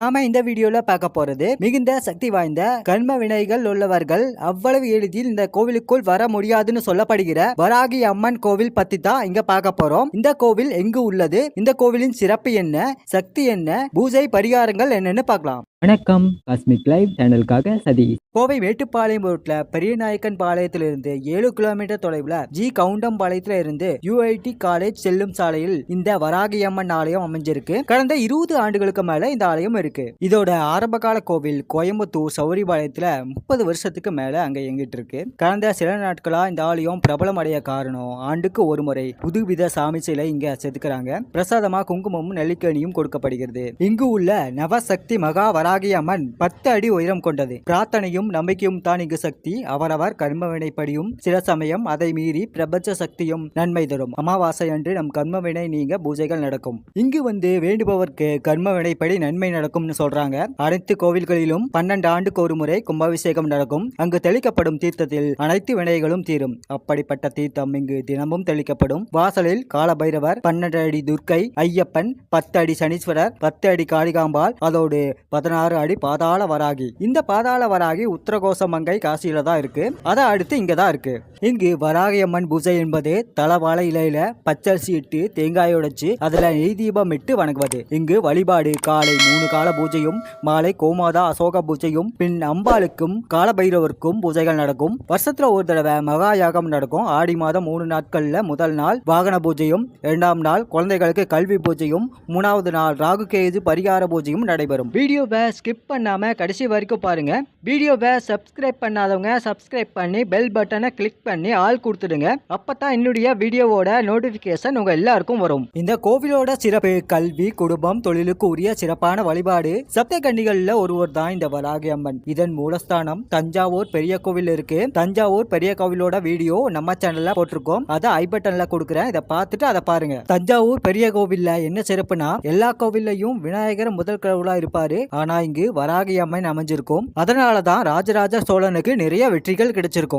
நாம இந்த வீடியோல பார்க்க போறது மிகுந்த சக்தி வாய்ந்த கர்ம வினைகள் உள்ளவர்கள் அவ்வளவு எளிதில் இந்த கோவிலுக்குள் வர முடியாதுன்னு சொல்லப்படுகிற வராகி அம்மன் கோவில் பத்தி தான் இங்க பார்க்க போறோம். இந்த கோவில் எங்கு உள்ளது? இந்த கோவிலின் சிறப்பு என்ன? சக்தி என்ன? பூஜை பரிகாரங்கள் என்னன்னு பார்க்கலாம். வணக்கம். காஸ்மிக் லைவ் சேனலுக்காக சதீஷ். கோவை வேட்டுப்பாளையம் ரோட்ல பெரியநாயக்கன் பாளையத்திலிருந்து ஏழு கிலோமீட்டர் தொலைவுல ஜி கவுண்டம்பாளையத்தில் இருந்து யூஐடி காலேஜ் செல்லும் சாலையில் இந்த வராகியம்மன் ஆலயம் அமைஞ்சிருக்கு. கடந்த இருபது ஆண்டுகளுக்கு மேல இந்த ஆலயம் இருக்கு. இதோட ஆரம்பகால கோவில் கோயம்புத்தூர் சௌரிபாளையத்துல முப்பது வருஷத்துக்கு மேல அங்க இயங்கிட்டு இருக்கு. கடந்த சில நாட்களா இந்த ஆலயம் பிரபலம் அடைய காரணம் ஆண்டுக்கு ஒரு முறை புதுவித சாமி சிலை இங்க செதுக்குறாங்க. பிரசாதமா குங்குமமும் நெல்லிக்கனியும் கொடுக்கப்படுகிறது. இங்கு உள்ள நவசக்தி மகா அம்மன் பத்து அடி உயரம் கொண்டது. பிரார்த்தனையும் நம்பிக்கையும் தான் இங்கு சக்தி அவரவர் கர்மவினைப்படியும் சில சமயம் அதை மீறி பிரபஞ்ச சக்தியும் நன்மை தரும். அமாவாசை அன்று நம் கர்மவினை நீங்க பூஜைகள் நடக்கும். இங்கு வந்து வேண்டுபவர்க்கு கர்ம வினைப்படி நன்மை நடக்கும்னு சொல்றாங்க. அனைத்து கோவில்களிலும் பன்னெண்டு ஆண்டுக்கு ஒரு முறை கும்பாபிஷேகம் நடக்கும். அங்கு தெளிக்கப்படும் தீர்த்தத்தில் அனைத்து வினைகளும் தீரும். அப்படிப்பட்ட தீர்த்தம் இங்கு தினமும் தெளிக்கப்படும். வாசலில் காலபைரவர் பன்னெண்டு அடி துர்க்கை ஐயப்பன் பத்து அடி சனீஸ்வரர் பத்து அடி காளிகாம்பாள் அதோடு பதினாறு அடி பாதாள வராகி. இந்த பாதாள வராகி உத்தரகோச மங்கை காசியில தான் இருக்கு. அதை அடுத்து இங்க தான் இருக்கு. இங்கு வராகியம்மன் பூஜை என்பது தலவாழை இலையில பச்சரிசி இட்டு தேங்காய் உடைச்சு அதுல நெய் தீபம் இட்டு வணங்குவது. இங்கு வழிபாடு காலை மூணு கால பூஜையும் மாலை கோமாதா அசோக பூஜையும் பின் அம்பாளுக்கும் காலபைரவருக்கும் பூஜைகள் நடக்கும். வருஷத்துல ஒரு தடவை மகா யாகம் நடக்கும். ஆடி மாதம் மூணு நாட்கள்ல முதல் நாள் வாகன பூஜையும் இரண்டாம் நாள் குழந்தைகளுக்கு கல்வி பூஜையும் மூணாவது நாள் ராகு கேது பரிகார பூஜையும் நடைபெறும். வீடியோவை ஸ்கிப் பண்ணாமல் கடைசி வரைக்கும் பாருங்கள் வீடியோவை சப்ஸ்கிரைப் பண்ணாதவங்க சப்ஸ்கிரைப் பண்ணி பெல் பட்டனை கிளிக் பண்ணி ஆள் கொடுத்துடுங்க. அப்போ தான் என்னுடைய வீடியோவோட நோட்டிஃபிகேஷன் உங்கள் எல்லாருக்கும் வரும். இந்த கோவிலோட சிறப்பு கல்வி குடும்பம் தொழிலுக்கு உரிய சிறப்பான வழிபாடு சப்தகன்னிகள்ல ஒருவர் தான் இந்த வராகி அம்மன் இதன் மூலஸ்தானம் தஞ்சாவூர் பெரிய கோவில் இருக்கு. தஞ்சாவூர் பெரிய கோவிலோட வீடியோ நம்ம சேனல்ல போட்டிருக்கோம். அதை ஐ பட்டன்ல கொடுக்குறேன். இதை பார்த்துட்டு அதை பாருங்க. தஞ்சாவூர் பெரிய கோவில்ல என்ன சிறப்புனா எல்லா கோவில்லையும் விநாயகர் முதல் கடவுளா இருப்பாரு. ஆனா இங்கு வராகி அம்மன் அமைஞ்சிருக்கும். அதனாலதான் ராஜராஜ சோழனுக்கு நிறைய வெற்றிகள் கிடைச்சிருக்கும்.